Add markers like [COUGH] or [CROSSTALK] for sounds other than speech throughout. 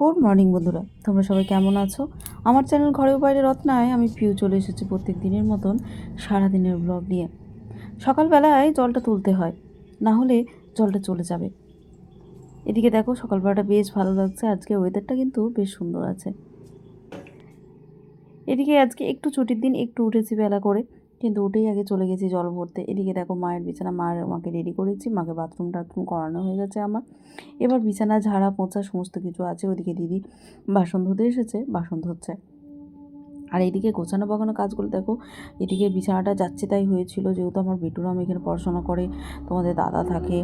Good morning বন্ধুরা। তোমরা সবাই কেমন আছো? আমার চ্যানেল ঘরেও বাইরে রত্নায় আমি পিউ চলে এসেছি প্রত্যেক দিনের মতন সারা দিনের ব্লগ নিয়ে। সকালবেলায় জলটা তুলতে হয়, না হলে জলটা চলে যাবে। এদিকে দেখো, সকালবেলাটা বেশ ভালো লাগছে, আজকে ওয়েদারটা কিন্তু বেশ সুন্দর আছে। এদিকে আজকে একটু ছুটির দিন, একটু উঠেছি বেলা করে। কিন্তু উঠেই আগে চলে গেছি জল ভরতে। এদিকে দেখো মায়ের বিছানা মার মাকে রেডি করেছি, মাকে বাথরুম টাথরুম করানো হয়ে গেছে আমার। এবার বিছানা, ঝাড়া, পোঁছা, সমস্ত কিছু আছে। ওদিকে দিদি বাসন ধুতে এসেছে, বাসন ধুচ্ছে। আর এইদিকে গোছানো বাগানো কাজগুলো দেখো, এদিকে বিছানাটা যাচ্ছে তাই হয়েছিল, যেহেতু আমার বেটুরাম এখানে পড়াশোনা করে, তোমাদের দাদা থাকে।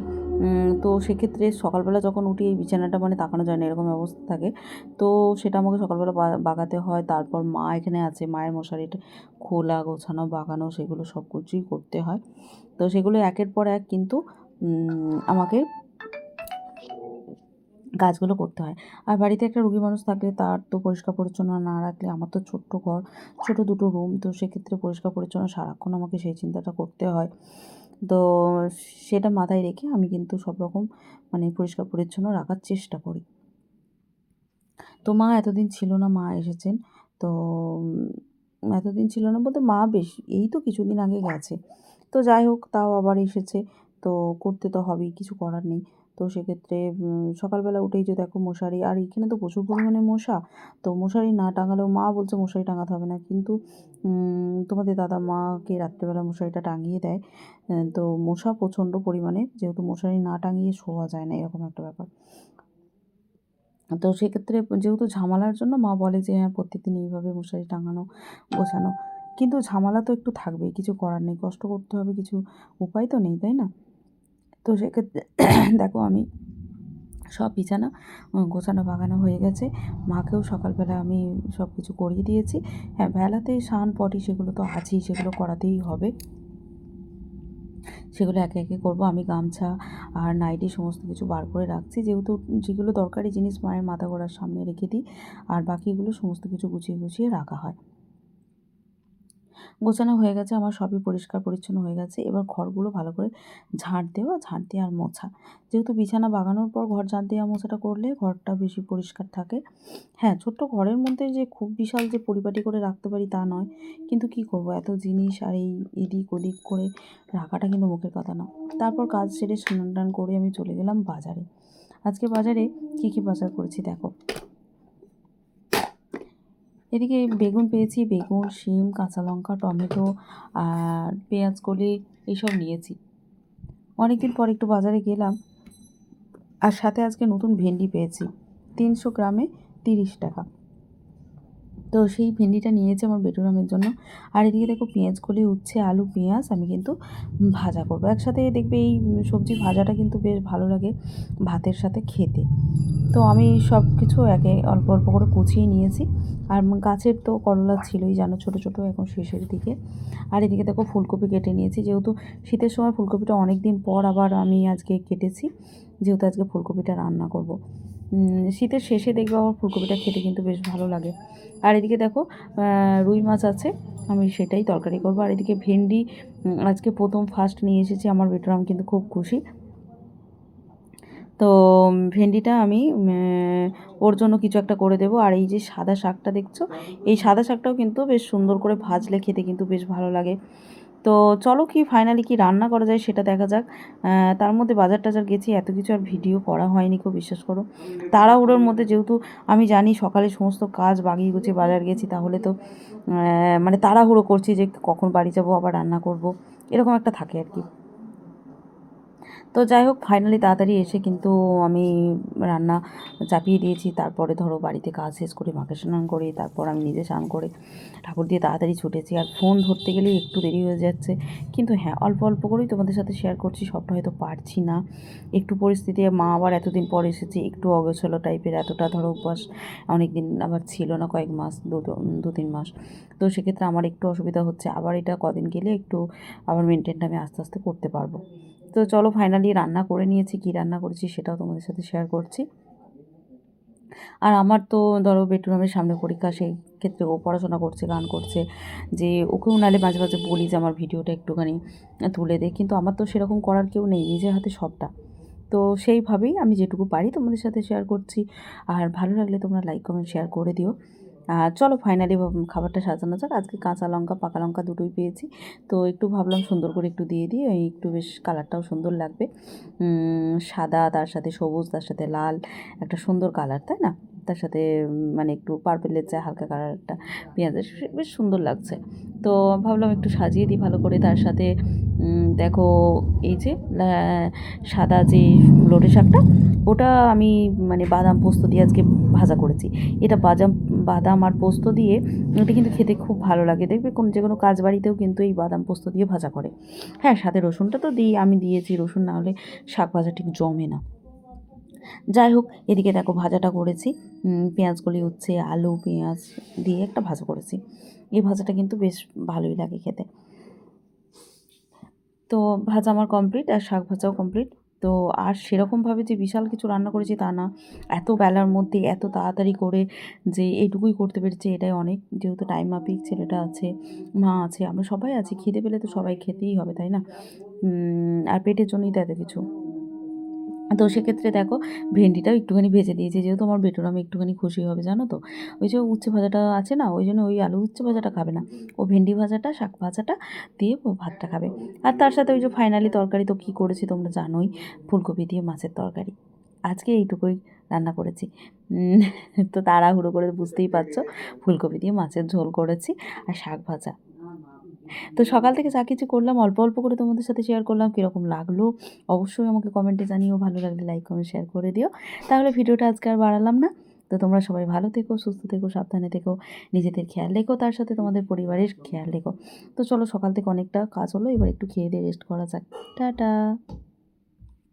তো সেক্ষেত্রে সকালবেলা যখন উঠি, এই বিছানাটা মানে তাকানো যায় না, এরকম অবস্থা থাকে। তো সেটা আমাকে সকালবেলা বাগাতে হয়, তারপর মা এখানে আছে, মায়ের মশারিটা খোলা, গোছানো, বাগানো, সেগুলো সব কিছুই করতে হয়। তো সেগুলো একের পর এক কিন্তু আমাকে কাজগুলো করতে হয়। আর বাড়িতে একটা রুগী মানুষ থাকলে তার তো পরিষ্কার পরিচ্ছন্ন না রাখলে আমার তো ছোট্ট ঘর, ছোট দুটো রুম তো সেক্ষেত্রে পরিষ্কার পরিচ্ছন্ন সারাক্ষণ আমাকে সেই চিন্তাটা করতে হয়। তো সেটা মাথায় রেখে আমি কিন্তু সব রকম মানে পরিষ্কার পরিচ্ছন্ন রাখার চেষ্টা করি। তো মা এতদিন ছিল না, মা এসেছেন। তো এতদিন ছিল না বলতে মা বেশ, এই তো কিছুদিন আগে গেছে। তো যাই হোক, তাও আবার এসেছে। তো করতে তো হবেই, কিছু করার নেই। তো সেক্ষেত্রে সকালবেলা উঠেই যে দেখো মশারি, আর এখানে তো প্রচুর পরিমাণে মশা, তো মশারি না টাঙালেও মা বলছে মশারি টাঙাতে হবে না। কিন্তু তোমাদের দাদা মাকে রাত্রেবেলা মশারিটা টাঙিয়ে দেয় তো মশা প্রচণ্ড পরিমাণে, যেহেতু মশারি না টাঙিয়ে শোয়া যায় না, এরকম একটা ব্যাপার। তো সেক্ষেত্রে যেহেতু ঝামেলার জন্য মা বলে যে হ্যাঁ প্রত্যেকদিন এইভাবে মশারি টাঙানো, গোছানো। কিন্তু ঝামেলা তো একটু থাকবেই, কিছু করার নেই, কষ্ট করতে হবে, কিছু উপায় তো নেই, তাই না? তো সেক্ষেত্রে [COUGHS] দেখো আমি সব বিছানা গোছানো বাগানো হয়ে গেছে। মাকেও সকালবেলা আমি সব কিছু করিয়ে দিয়েছি। হ্যাঁ বেলাতে স্নান, পটি সেগুলো তো আছেই, সেগুলো করাতেই হবে। সেগুলো একে একে করব। আমি গামছা আর নাইটি সমস্ত কিছু বার করে রাখছি। যেহেতু যেগুলো দরকারি জিনিস মায়ের মাথা গোড়ার সামনে রেখে দিই, আর বাকিগুলো সমস্ত কিছু গুছিয়ে গুছিয়ে রাখা হয়। গোছানো হয়ে গেছে, আমার সবই পরিষ্কার পরিচ্ছন্ন হয়ে গেছে। এবার ঘরগুলো ভালো করে ঝাঁট দেওয়া ঝাঁট দিয়ে আর মোছা। যেহেতু বিছানা বাগানোর পর ঘর ঝাঁট দেওয়া, মোছাটা করলে ঘরটা বেশি পরিষ্কার থাকে। হ্যাঁ ছোট্ট ঘরের মধ্যে যে খুব বিশাল যে পরিপাটি করে রাখতে পারি তা নয়। কিন্তু কি করব? এত জিনিস আর এই এদিক ওদিক করে রাখাটা কিন্তু মুখের কথা না। তারপর কাজ সেরে স্নান টান করে আমি চলে গেলাম বাজারে। আজকে বাজারে কী কী বাজার করেছি দেখো। এদিকে বেগুন পেয়েছি, বেগুন, শিম, কাঁচা লঙ্কা, টমেটো আর পেঁয়াজ, কলি এইসব নিয়েছি। অনেকদিন পর একটু বাজারে গেলাম আর সাথে আজকে নতুন ভেন্ডি পেয়েছি, তিনশো গ্রামে তিরিশ টাকা। তো সেই ভেন্ডিটা নিয়েছি আমার বেটুরামের জন্য। আর এদিকে দেখো পেঁয়াজ, কলি, উচ্ছে, আলু, পেঁয়াজ আমি কিন্তু ভাজা করব। একসাথে দেখবে এই সবজি ভাজাটা কিন্তু বেশ ভালো লাগে ভাতের সাথে খেতে। তো আমি সব কিছু একে অল্প অল্প করে কুচিয়ে নিয়েছি। আর গাছের তো করলা ছিলই জানো, ছোটো ছোটো এখন শেষের দিকে। আর এদিকে দেখো ফুলকপি কেটে নিয়েছি। যেহেতু শীতের সময় ফুলকপিটা অনেক দিন পর আবার আমি আজকে কেটেছি, যেহেতু আজকে ফুলকপিটা রান্না করব। শীতের শেষে দেখবে আবার ফুলকপিটা খেতে কিন্তু বেশ ভালো লাগে। আর এদিকে দেখো রুই মাছ আছে, আমি সেটাই তরকারি করব। আর এদিকে ভেন্ডি আজকে প্রথম ফার্স্ট নিয়ে এসেছি, আমার বেটরাম কিন্তু খুব খুশি। তো ভেন্ডিটা আমি ওর জন্য কিছু একটা করে দেবো। আর এই যে সাদা শাকটা দেখছ, এই সাদা শাকটাও কিন্তু বেশ সুন্দর করে ভাজলে খেতে কিন্তু বেশ ভালো লাগে। তো চলো কি ফাইনালি কি রান্না করা যায় সেটা দেখা যাক। তার মধ্যে বাজার টাজার গেছি, এত কিছু আর ভিডিও করা হয়নি, খুব বিশ্বাস করো। তাড়াহুড়োর মধ্যে যেহেতু আমি জানি সকালে সমস্ত কাজ বাগিয়ে গুছিয়ে বাজার গেছি, তাহলে তো মানে তাড়াহুড়ো করছি যে কখন বাড়ি যাব, আবার রান্না করব, এরকম একটা থাকে আর কি। তো যাই হোক ফাইনালি তাড়াতাড়ি এসে কিন্তু আমি রান্না চাপিয়ে দিয়েছি। তারপরে ধরো বাড়িতে কাজ শেষ করে মাকে স্নান করি, তারপর আমি নিজে স্নান করে ঠাকুর দিয়ে তাড়াতাড়ি ছুটেছি। আর ফোন ধরতে গেলেই একটু দেরি হয়ে যাচ্ছে। কিন্তু হ্যাঁ অল্প অল্প করেই তোমাদের সাথে শেয়ার করছি, সবটা হয়তো পারছি না। একটু পরিস্থিতি, মা আবার এতদিন পর এসেছে, একটু অগোছলো টাইপের এতটা ধরো অভ্যাস অনেক দিন আবার ছিল না, কয়েক মাস, দু দু তিন মাস। তো সেক্ষেত্রে আমার একটু অসুবিধা হচ্ছে। আবার এটা কদিন গেলে একটু আবার মেনটেনটা আমি আস্তে আস্তে করতে পারব। তো চলো ফাইনালি রান্না করে নিয়েছি, কী রান্না করেছি সেটাও তোমাদের সাথে শেয়ার করছি। আর আমার তো ধরো বেডরুমের সামনে পরীক্ষা, সেই ক্ষেত্রে ও পড়াশোনা করছে, গান করছে, যে ওকেও নালে মাঝে মাঝে বলি যে আমার ভিডিওটা একটুখানি তুলে দে, কিন্তু আমার তো সেরকম করার কেউ নেই, নিজের হাতে সবটা। তো সেইভাবেই আমি যেটুকু পারি তোমাদের সাথে শেয়ার করছি, আর ভালো লাগলে তোমরা লাইক কমেন্ট শেয়ার করে দিও। আর চলো ফাইনালি খাবারটা সাজানো যাক। আজকে কাঁচা লঙ্কা, পাকা লঙ্কা দুটোই পেয়েছি। তো একটু ভাবলাম সুন্দর করে একটু দিয়ে দিই। একটু বেশ কালারটাও সুন্দর লাগবে। সাদা, তার সাথে সবুজ, তার সাথে লাল, একটা সুন্দর কালার তাই না? তার সাথে মানে একটু পার্পেলের চেয়ে হালকা কালারটা পেঁয়াজের বেশ সুন্দর লাগছে। তো ভাবলাম একটু সাজিয়ে দিই ভালো করে। তার সাথে দেখো এই যে সাদা যে লোটে শাকটা, ওটা আমি মানে বাদাম পোস্ত দিয়ে আজকে ভাজা করেছি। এটা বাদাম বাদাম আর পোস্ত দিয়ে, এটা কিন্তু খেতে খুব ভালো লাগে। দেখবে কোন, যে কোনো কাজ বাড়িতেও কিন্তু এই বাদাম পোস্ত দিয়ে ভাজা করে। হ্যাঁ সাথে রসুনটা তো দিই, আমি দিয়েছি। রসুন না হলে শাক ভাজা ঠিক জমে না। যাই হোক, এদিকে দেখো ভাজাটা করেছি। পেঁয়াজগুলি উচ্ছে, আলু, পেঁয়াজ দিয়ে একটা ভাজা করেছি। এই ভাজাটা কিন্তু বেশ ভালোই লাগে খেতে। তো ভাজা আমার কমপ্লিট আর শাক ভাজাও কমপ্লিট তো আর সেরকমভাবে যে বিশাল কিছু রান্না করেছি তা না। এত বেলার মধ্যে, এত তাড়াতাড়ি করে যে এইটুকুই করতে পেরেছি, এটাই অনেক। যেহেতু টাইম মাফিক, ছেলেটা আছে, মা আছে, আমরা সবাই আছি। খিদে পেলে তো সবাই খেতেই হবে, তাই না? আর পেটের জন্যই তো এত কিছু। তো সেক্ষেত্রে দেখো, ভেন্ডিটাও একটুখানি ভেজে দিয়েছি, যেহেতু আমার বেটুর আমি একটুখানি খুশি হবে, জানো তো? ওই যে উচ্ছে ভাজাটা আছে না, ওই জন্য ওই আলু উচ্ছে ভাজাটা খাবে না। ও ভেন্ডি ভাজাটা, শাক ভাজাটা দিয়ে ও ভাতটা খাবে। আর তার সাথে ওই যে ফাইনালি তরকারি তো কী করেছি তোমরা জানোই, ফুলকপি দিয়ে মাছের তরকারি। আজকে এইটুকুই রান্না করেছি। তো তাড়াহুড়ো করে বুঝতেই পারছ, ফুলকপি দিয়ে মাছের ঝোল করেছি, আর শাক ভাজা। তো সকাল থেকে যা কিছু করলাম, অল্প অল্প করে তোমাদের সাথে শেয়ার করলাম, কীরকম লাগল অবশ্যই আমাকে কমেন্টে জানিও, ভালো লাগলে লাইক কমেন্ট শেয়ার করে দিও। তাহলে ভিডিওটা আজকে আর বাড়ালাম না। তো তোমরা সবাই ভালো থেকো, সুস্থ থেকো, সাবধানে থেকো, নিজেদের খেয়াল রেখো, তার সাথে তোমাদের পরিবারের খেয়াল রেখো। তো চলো সকাল থেকে অনেকটা কাজ হলো, এবার একটু খেয়ে দিয়ে রেস্ট করা যাক। টাটা!